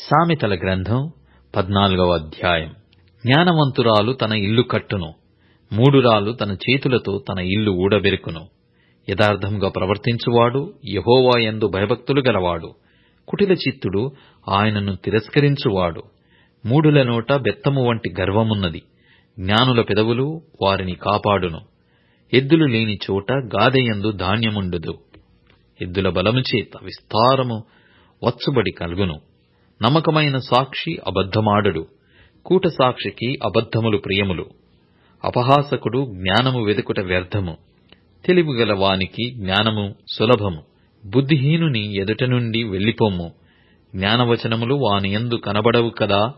సామెతల గ్రంథం పద్నాలుగవ అధ్యాయం. జ్ఞానవంతురాలు తన ఇల్లు కట్టును. మూడురాలు తన చేతులతో తన ఇల్లు ఊడబెరుకును. యథార్థంగా ప్రవర్తించువాడు యహోవా ఎందు భయభక్తులు గలవాడు. కుటిల చిత్తుడు ఆయనను తిరస్కరించువాడు. మూడుల నోట బెత్తము వంటి గర్వమున్నది. జ్ఞానుల పెదవులు వారిని కాపాడును. ఎద్దులు లేని చోట గాదెయందు ధాన్యముండుదు. ఎద్దుల బలము చేత విస్తారము వచ్చుబడి కలుగును. నమ్మకమైన సాక్షి అబద్ధమాడడు. కూట సాక్షికి అబద్ధములు ప్రియములు. అపహాసకుడు జ్ఞానము వెదుకుట వ్యర్థము. తెలివిగల వానికి జ్ఞానము సులభము. బుద్ధిహీనుని ఎదుట నుండి వెళ్ళిపోము జ్ఞానవచనములు వానియందు కనబడవు కదా.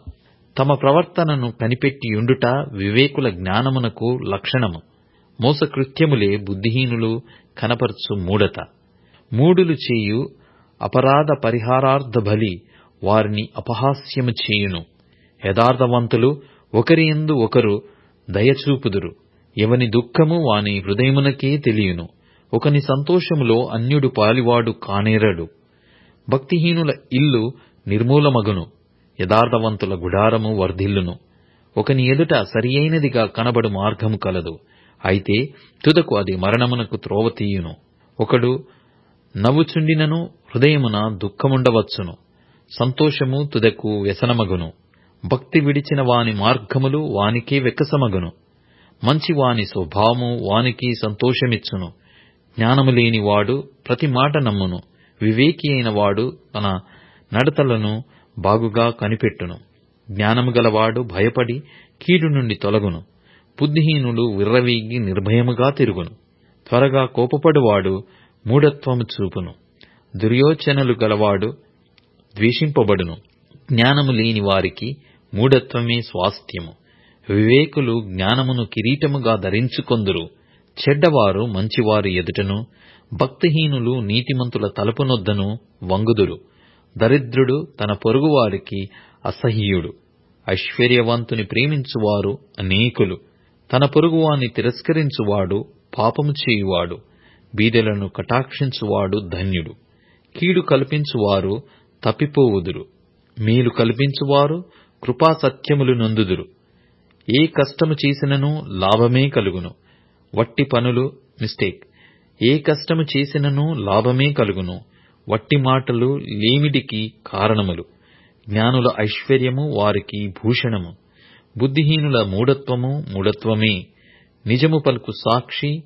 తమ ప్రవర్తనను కనిపెట్టియుండుట వివేకుల జ్ఞానమునకు లక్షణము. మోసకృత్యములే బుద్ధిహీనులు కనపరచు మూఢత మూఢులు చేయు అపరాధ పరిహారార్థ బలి వారిని అపహాస్యము చేయును. యథార్థవంతులు ఒకరియందు ఒకరు దయచూపుదురు. ఎవని దుఃఖము వాని హృదయమునకే తెలియును. ఒకని సంతోషములో అన్యుడు పాలివాడు కానేరడు. భక్తిహీనుల ఇల్లు నిర్మూలమగును. యథార్థవంతుల గుడారము వర్ధిల్లును. ఒకని ఎదుట సరియైనదిగా కనబడు మార్గము కలదు. అయితే తుదకు అది మరణమునకు త్రోవ తీయును. ఒకడు నవ్వుచుండినను హృదయమున దుఃఖముండవచ్చును. సంతోషము తుదకు వ్యసనమగును. భక్తి విడిచిన వాని మార్గములు వానికే వెక్కసమగును. మంచి వాని స్వభావము వానికి సంతోషమిచ్చును. జ్ఞానము లేని వాడు ప్రతి మాట నమ్మును. వివేకి అయిన వాడు తన నడతలను బాగుగా కనిపెట్టును. జ్ఞానము గలవాడు భయపడి కీడు నుండి తొలగును. బుద్ధిహీనులు విర్రవీగి నిర్భయముగా తిరుగును. త్వరగా కోపపడువాడు మూఢత్వము చూపును. దుర్యోచనలు గలవాడు ద్వేషింపబడును. జ్ఞానము లేని వారికి మూఢత్వమే స్వాస్థ్యము. వివేకులు జ్ఞానమును కిరీటముగా ధరించుకొందురు. చెడ్డవారు మంచివారి ఎదుటను భక్తిహీనులు నీతిమంతుల తలుపునొద్దను వంగుదురు. దరిద్రుడు తన పొరుగువారికి అసహ్యుడు. ఐశ్వర్యవంతుని ప్రేమించువారు అనేకులు. తన పొరుగువాని తిరస్కరించువాడు పాపము చేయువాడు. బీదలను కటాక్షించువాడు ధన్యుడు. కీడు కల్పించువారు తప్పిపోవుదురు. మీలు కల్పించువారు కృపాసత్యములు నొందుదురు. ఏ కష్టము చేసినను లాభమే కలుగును. వట్టి పనులు మిస్టేక్ ఏ కష్టము చేసినను లాభమే కలుగును. వట్టి మాటలు లేమిడికి కారణములు. జ్ఞానుల ఐశ్వర్యము వారికి భూషణము. బుద్ధిహీనుల మూఢత్వము మూఢత్వమే. నిజము పలుకు సాక్షి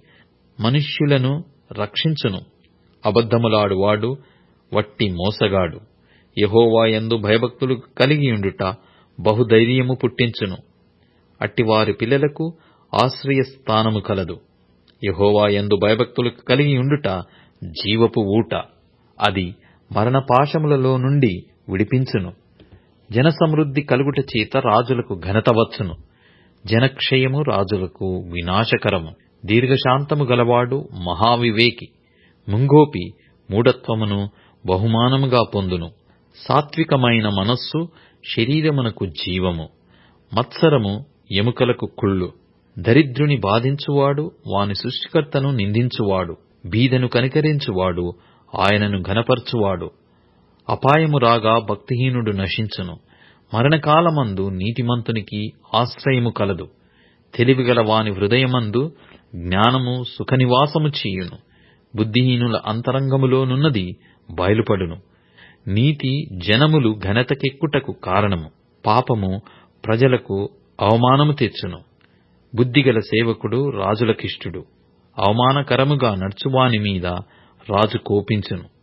మనుష్యులను రక్షించును. అబద్ధములాడువాడు వట్టి మోసగాడు. యహోవాయందు భయభక్తులు కలిగియుండుట బహుధైర్యము పుట్టించును. అట్టివారి పిల్లలకు ఆశ్రయస్థానము కలదు. యహోవాయందు భయభక్తులు కలిగి ఉండుట జీవపు ఊట. అది మరణపాశములలో నుండి విడిపించును. జనసమృద్ధి కలుగుట చేత రాజులకు ఘనత వచ్చును. జనక్షయము రాజులకు వినాశకరము. దీర్ఘశాంతము గలవాడు మహావివేకి. ముంగోపి మూఢత్వమును బహుమానముగా పొందును. సాత్వికమైన మనస్సు శరీరమునకు జీవము మత్సరము ఎముకలకు కుళ్ళు. దరిద్రుని బాధించువాడు వాని సృష్టికర్తను నిందించువాడు బీదను కనికరించువాడు ఆయనను ఘనపరచువాడు. అపాయము రాగా భక్తిహీనుడు నశించును. మరణకాలమందు నీతిమంతునికి ఆశ్రయము కలదు. తెలివిగల వాని హృదయమందు జ్ఞానము సుఖనివాసము చేయును. బుద్ధిహీనుల అంతరంగములోనున్నది బయలుపడును. నీతి జనములు ఘనతకెక్కుటకు కారణము. పాపము ప్రజలకు అవమానము తెచ్చును బుద్ధిగల సేవకుడు రాజులకిష్టుడు. అవమానకరముగా నడుచువాని మీద రాజు కోపించును.